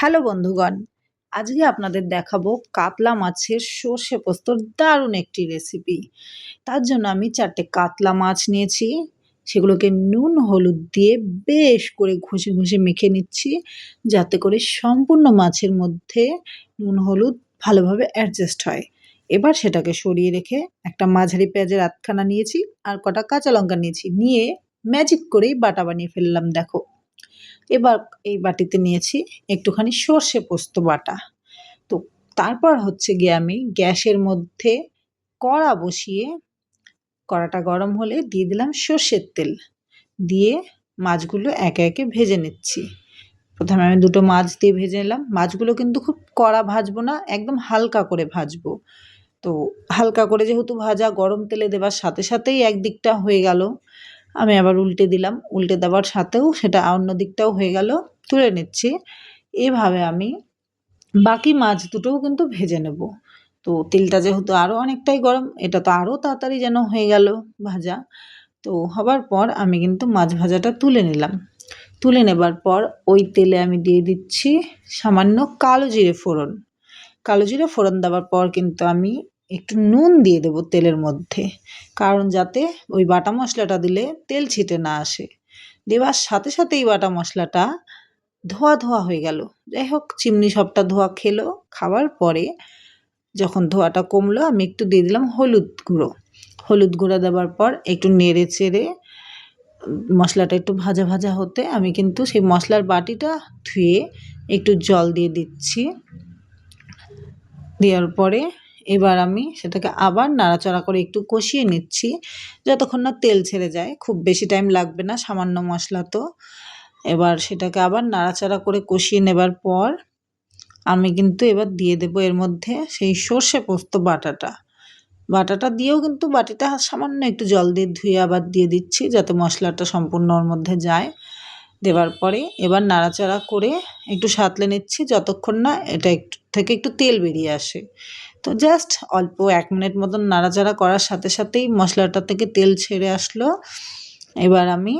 Hello বন্ধুগণ, আজকে আপনাদের দেখাবো কাতলা মাছের সর্ষে পোস্তর দারুণ একটি রেসিপি তার জন্য আমি চারটে কাতলা মাছ নিয়েছি, সেগুলোকে নুন, হলুদ দিয়ে বেশ করে ঘষে ঘষে মেখে নিচ্ছি, যাতে করে সম্পূর্ণ মাছের মধ্যে নুন, হলুদ ভালোভাবে অ্যাডজাস্ট হয়। এবার সেটাকে সরিয়ে রেখে একটা মাঝারি পেঁয়াজের আধখানা নিয়েছি আর কটা কাঁচা লঙ্কা নিয়েছি, নিয়ে ম্যাজিক করেই বাটা বানিয়ে ফেললাম, দেখো। এবার এই বাটিতে নিয়েছি একটুখানি সর্ষে পোস্ত বাটা। তো তারপর হচ্ছে গিয়ে আমি গ্যাসের মধ্যে কড়া বসিয়ে কড়াটা গরম হলে দিয়ে দিলাম সর্ষের তেল। দিয়ে মাছগুলো একে একে ভেজে নিচ্ছি। প্রথমে আমি দুটো মাছ দিয়ে ভেজে নিলাম। মাছগুলো কিন্তু খুব কড়া ভাজবো না, একদম হালকা করে ভাজবো। তো হালকা করে যেহেতু ভাজা, গরম তেলে দেবার সাথে সাথেই একদিকটা হয়ে গেল। আমি আবার উল্টে দিলাম। উল্টে দেওয়ার সাথেও সেটা অন্য দিকটাও হয়ে গেল। তুলে নিচ্ছি। এভাবে আমি বাকি মাছ দুটোও কিন্তু ভেজে নেব। তো তেলটা যেহেতু আরও অনেকটাই গরম, এটা তো আরও তাড়াতাড়ি যেন হয়ে গেল ভাজা। তো হবার পর আমি কিন্তু মাছ ভাজাটা তুলে নিলাম। তুলে নেবার পর ওই তেলে আমি দিয়ে দিচ্ছি সামান্য কালো জিরে ফোড়ন। কালো জিরে ফোড়ন দেওয়ার পর কিন্তু আমি একটু নুন দিয়ে দেবো তেলের মধ্যে, কারণ যাতে ওই বাটা মশলাটা দিলে তেল ছিটে না আসে। দেওয়ার সাথে সাথে এই বাটা মশলাটা ধোয়া ধোয়া হয়ে গেল। যাই হোক, চিমনি সবটা ধোয়া খেলো। খাওয়ার পরে যখন ধোয়াটা কমলো, আমি একটু দিয়ে দিলাম হলুদ গুঁড়ো। হলুদ গুঁড়ো দেওয়ার পর একটু নেড়ে চেড়ে, মশলাটা একটু ভাজা ভাজা হতে আমি কিন্তু সেই মশলার বাটিটা ধুয়ে একটু জল দিয়ে দিচ্ছি। দেওয়ার পরে এবার আমি সেটাকে আবার নাড়াচাড়া করে একটু কষিয়ে নিচ্ছি, যতক্ষণ না তেল ছেড়ে যায়। খুব বেশি টাইম লাগবে না, সামান্য মশলা তো। এবার সেটাকে আবার নাড়াচাড়া করে কষিয়ে নেবার পর আমি কিন্তু এবার দিয়ে দেবো এর মধ্যে সেই সর্ষে পোস্ত বাটাটা। বাটাটা দিয়েও কিন্তু বাটিটা সামান্য একটু জল দিয়ে ধুয়ে আবার দিয়ে দিচ্ছি, যাতে মশলাটা সম্পূর্ণ ওর মধ্যে যায়। দেওয়ার পরে এবার নাড়াচাড়া করে একটু সাঁতলে নিচ্ছি, যতক্ষণ না এটা একটু থেকে একটু তেল বেরিয়ে আসে। তো জাস্ট অল্প এক মিনিট মতন নাড়াচাড়া করার সাথে সাথেই মশলাটা থেকে তেল ছেড়ে আসলো। এবার আমি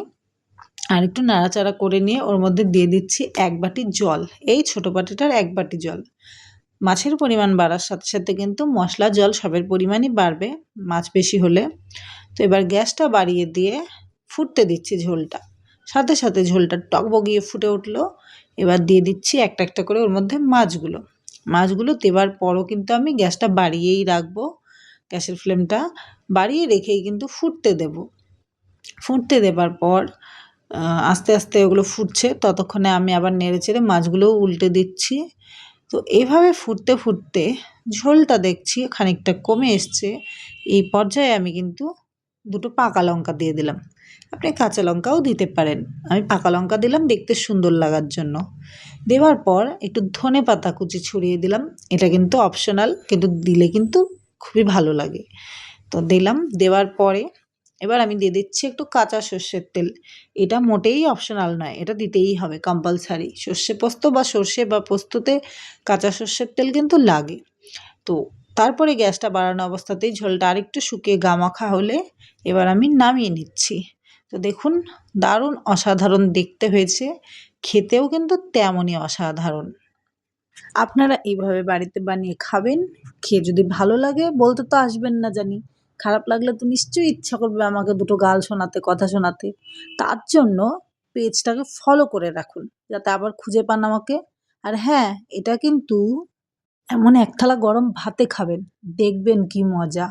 আর একটু নাড়াচাড়া করে নিয়ে ওর মধ্যে দিয়ে দিচ্ছি এক বাটি জল, এই ছোটো বাটিটার এক বাটি জল। মাছের পরিমাণ বাড়ার সাথে সাথে কিন্তু মশলা জল সবের পরিমাণই বাড়বে মাছ বেশি হলে। তো এবার গ্যাসটা বাড়িয়ে দিয়ে ফুটতে দিচ্ছি ঝোলটা। সাথে সাথে ঝোলটা টকবগিয়ে ফুটে উঠল। এবার দিয়ে দিচ্ছি একটা একটা করে ওর মধ্যে মাছগুলো। মাছগুলো দেবার পরও কিন্তু আমি গ্যাসটা বাড়িয়েই রাখব, গ্যাসের ফ্লেমটা বাড়িয়ে রেখেই কিন্তু ফুটতে দেব। ফুটতে দেবার পর আস্তে আস্তে ওগুলো ফুটছে, ততক্ষণে আমি আবার নেড়ে চেড়ে মাছগুলোও উল্টে দিচ্ছি। তো এভাবে ফুটতে ফুটতে ঝোলটা দেখছি খানিকটা কমে এসছে। এই পর্যায়ে আমি কিন্তু দুটো পাকা লঙ্কা দিয়ে দিলাম। আপনি কাঁচা লঙ্কাও দিতে পারেন। আমি পাকা লঙ্কা দিলাম দেখতে সুন্দর লাগার জন্য। দেওয়ার পর একটু ধনে পাতা কুচি ছড়িয়ে দিলাম। এটা কিন্তু অপশনাল কিন্তু দিলে কিন্তু খুবই ভালো লাগে। তো দিলাম, দেওয়ার পরে এবার আমি দিয়ে দিচ্ছি একটু কাঁচা সর্ষের তেল। এটা মোটেই অপশনাল নয়, এটা দিতেই হবে কম্পালসারি সর্ষে পোস্ত বা সর্ষে বা পোস্ততে কাঁচা সর্ষের তেল কিন্তু লাগে। তো তারপরে গ্যাসটা বাড়ানো অবস্থাতেই ঝোলটা আরেকটু শুকিয়ে গামাখা হলে এবার আমি নামিয়ে নিচ্ছি। তো দেখুন, দারুণ অসাধারণ দেখতে হয়েছে। খেতেও কিন্তু তেমনই অসাধারণ। আপনারা এইভাবে বাড়িতে বানিয়ে খাবেন, খেয়ে যদি ভালো লাগে, বলতে তো আসবেন না জানি। খারাপ লাগলে তো নিশ্চয়ই ইচ্ছা করবে আমাকে দুটো গাল শোনাতে, কথা শোনাতে। তার জন্য পেজটাকে ফলো করে রাখুন, যাতে আবার খুঁজে পান আমাকে। আর হ্যাঁ এটা কিন্তু এমন এক থালা গরম ভাতে খাবেন, দেখবেন কি মজা।